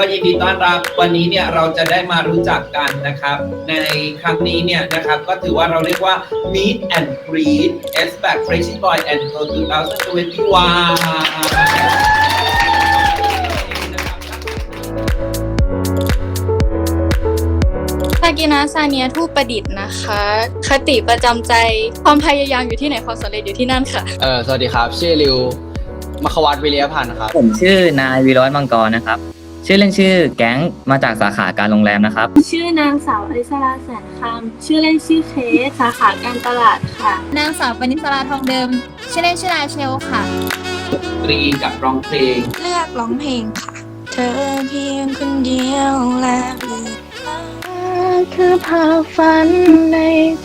ก็ยินดีต้อนรับวันนี้เนี่ยเราจะได้มารู้จักกันนะครับ ในครั้งนี้เนี่ยนะครับก็ถือว่าเราเรียกว่า Meet and Greet S Back Freshie Boy and Girl 2021ซากินะซาเนียทูปประดิษฐ์นะคะ คติประจำใจความพยายามอยู่ที่ไหนความสำเร็จอยู่ที่นั่นค่ะ เออสวัสดีครับ ชื่อริวมควัตวิริยพันธ์ครับ ผมชื่อนายวีร้อยมังกรนะครับ ชื่อเล่นชื่อแก๊งมาจากสาขาการโรงแรมนะครับ ชื่อนางสาวอริสราแสนคำชื่อเล่นชื่อเคสสาขาการตลาดค่ะ นางสาวปณิสราทองเดิม ชื่อเล่นชื่อนายเชลค่ะ ตรีกับร้องเพลง เลือกร้องเพลงค่ะ เธอเพียงคนเดียวและคือภาพฝันใน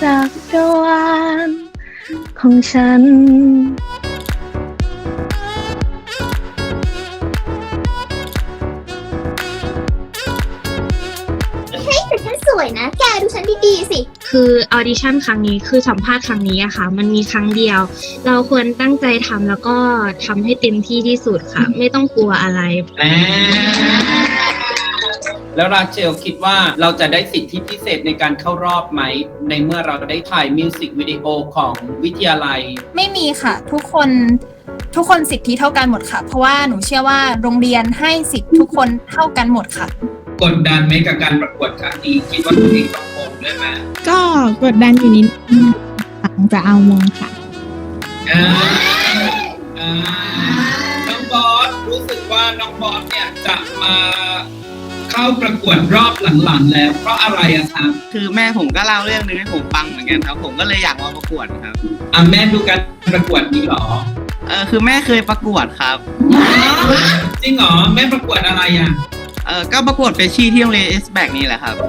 จักรวาลของฉัน วยนะ แกดูฉันดีๆสิ คือออดิชั่นครั้งนี้คือสัมภาษณ์ครั้งนี้อะค่ะ มันมีครั้งเดียว เราควรตั้งใจทำแล้วก็ทำให้เต็มที่ที่สุดค่ะ ไม่ต้องกลัวอะไรแล้วราเชลคิดว่าเราจะได้สิทธิพิเศษในการเข้ารอบไหม ในเมื่อเราได้ถ่ายมิวสิกวิดีโอของวิทยาลัย ไม่มีค่ะ ทุกคนทุกคนสิทธิเท่ากันหมดค่ะ เพราะว่าหนูเชื่อว่าโรงเรียนให้สิทธิทุกคนเท่ากันหมดค่ะ กดดันไหมกับการประกวดครั้งนี้คิดว่าตัวเองต้องมงด้วยไหมก็กดดันอยู่นิดนึงหลังจะเอามงค่ะอ่าอ่าน้องบอสรู้สึกว่าน้องบอสเนี่ยจะมาเข้าประกวดรอบหลังๆแล้ว เพราะอะไรอะครับคือแม่ผมก็เล่าเรื่องนึงให้ผมฟังเหมือนกันครับ ผมก็เลยอยากมาประกวดครับอะแม่ดูการประกวดนี้เหรอเออคือแม่เคยประกวดครับ จริงเหรอแม่ประกวดอะไรอะ เออก็ประกวดเฟชชี่ที่โรงเรียนเอสแบกนี่แหละครับ 2545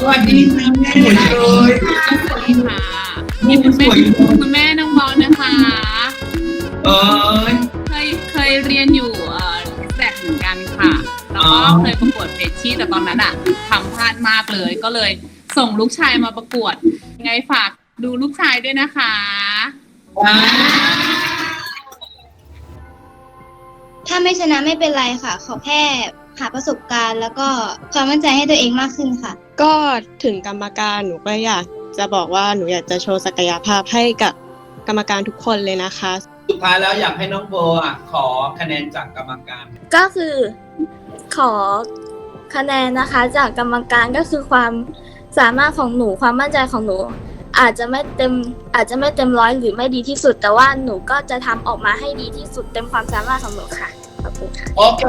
สวัสดีค่ะแม่สวยเลยสวัสดีค่ะนี่คุณแม่คุณแม่น้องบอลนะคะ เอ้ย เคยเคยเรียนอยู่เอ่อแสกเหมือนกันค่ะ แล้วก็อ๋อเคยประกวดเฟชชี่แต่ตอนนั้นอะทำพลาดมากเลย ก็เลยส่งลูกชายมาประกวดยังไงฝากดูลูกชายด้วยนะคะ ว้าวถ้าไม่ชนะไม่เป็นไรค่ะ ขอแค่หาประสบการณ์แล้วก็ความมั่นใจให้ตัวเองมากขึ้นค่ะ ก็ถึงกรรมการหนูก็อยากจะบอกว่าหนูอยากจะโชว์ศักยภาพให้กับกรรมการทุกคนเลยนะคะ สุดท้ายแล้วอยากให้น้องโบอะขอคะแนนจากกรรมการ ก็คือขอคะแนนนะคะ จากกรรมการก็คือความสามารถของหนูความมั่นใจของหนู อาจจะไม่เต็มอาจจะไม่เต็มร้อยหรือไม่ดีที่สุด แต่ว่าหนูก็จะทำออกมาให้ดีที่สุดเต็มความสามารถของหนูค่ะขอบคุณค่ะ โอเค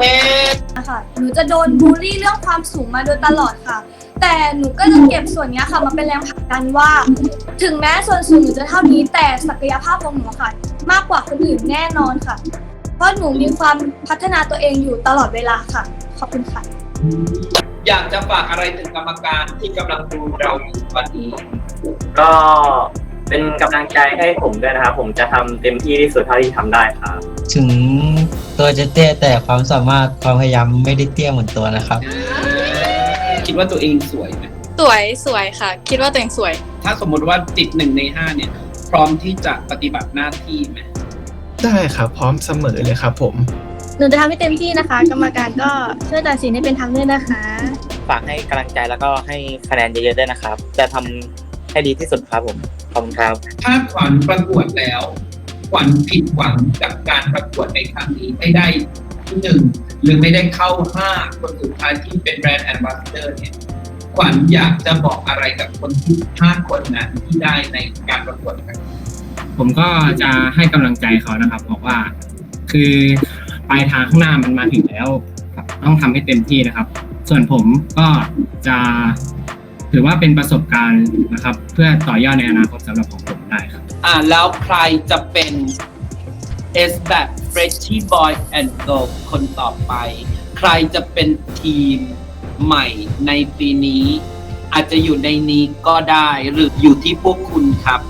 ค่ะหนูจะโดนบูลลี่เรื่องความสูงมาโดยตลอดค่ะ แต่หนูก็จะเก็บส่วนเนี้ยค่ะมาเป็นแรงผลักดันว่า ถึงแม้ส่วนสูงหนูจะเท่านี้แต่ศักยภาพของหนูค่ะ มากกว่าคนอื่นแน่นอนค่ะ เพราะหนูมีความพัฒนาตัวเองอยู่ตลอดเวลาค่ะ ขอบคุณค่ะ อยากจะฝากอะไรถึงกรรมการที่กำลังดูเราอยู่วันนี้ ก็เป็นกำลังใจให้ผมด้วยนะครับ ผมจะทำเต็มที่ที่สุดเท่าที่ทำได้ครับ ถึงตัวจะเตี้ยแต่ความสามารถความพยายามไม่ได้เตี้ยเหมือนตัวนะครับ คิดว่าตัวเองสวยไหมสวยสวยค่ะ คิดว่าตัวเองสวย ถ้าสมมติว่าติดหนึ่งในห้าเนี่ย พร้อมที่จะปฏิบัติหน้าที่ไหมได้ครับพร้อมเสมอเลยครับผม หนูจะทำให้เต็มที่นะคะ กรรมการก็ช่วยตัดสินให้เป็นธรรมด้วยนะคะ ฝากให้กำลังใจแล้วก็ให้คะแนนเยอะๆด้วยนะครับ จะทำ ให้ดีที่สุดครับผม ขอบคุณครับ ถ้าขวัญประกวดแล้วขวัญผิดหวังกับการประกวดในครั้งนี้ไม่ได้ที่หนึ่งหรือไม่ได้เข้าห้าคนสุดท้ายที่เป็นแบรนด์แอมบาสเดอร์เนี่ยขวัญอยากจะบอกอะไรกับคนที่ห้าคนนั้นที่ได้ในการประกวดครั้งนี้ผมก็จะให้กำลังใจเขานะครับ บอกว่า คือปลายทางข้างหน้ามันมาถึงแล้วครับต้องทำให้เต็มที่นะครับ ส่วนผมก็จะ ถือว่าเป็นประสบการณ์นะครับ เพื่อต่อยอดในอนาคตสำหรับของผมได้ครับ อ่าแล้วใครจะเป็น S แบบ f r e s h i Boy and Girl คนต่อไป ใครจะเป็นทีมใหม่ในปีนี้ อาจจะอยู่ในนี้ก็ได้หรืออยู่ที่พวกคุณครับ